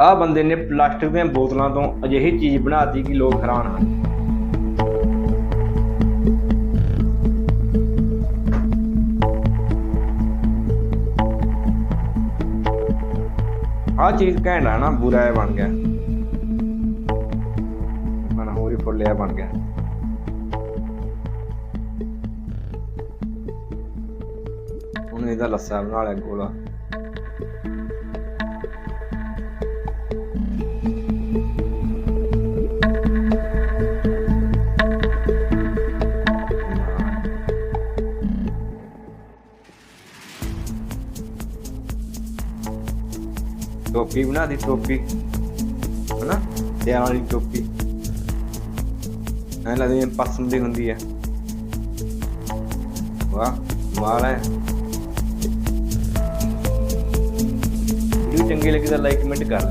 ਆਹ ਬੰਦੇ ਨੇ ਪਲਾਸਟਿਕ ਦੀਆਂ ਬੋਤਲਾਂ ਤੋਂ ਅਜਿਹੀ ਚੀਜ਼ ਬਣਾਤੀ ਕਿ ਲੋਕ ਹੈਰਾਨ ਹਨ। ਆਹ ਚੀਜ਼ ਘੈਂਟ ਆ ਨਾ, ਬੁਰਾ ਜਿਹਾ ਬਣ ਗਿਆ। ਮਨ ਹੋਰ ਹੀ ਫੁੱਲਿਆ ਬਣ ਗਿਆ। ਹੁਣ ਇਹਦਾ ਲੱਸਾ ਬਣਾ ਲਿਆ ਗੋਲਾ। ਟੋਪੀ ਬਣਾ ਦੀ ਟੋਪੀ, ਹਨਾ? ਸਿਆਲ ਵਾਲੀ ਟੋਪੀ। ਐ ਲੱਗਦੀ ਪਸੰਦ ਦੀ ਹੁੰਦੀ ਹੈ ਵਾਹ ਮਾਲ ਹੈ ਵੀਡੀਓ ਚੰਗੀ ਲੱਗੀ ਤਾਂ ਲਾਈਕ, ਕਮੈਂਟ ਕਰ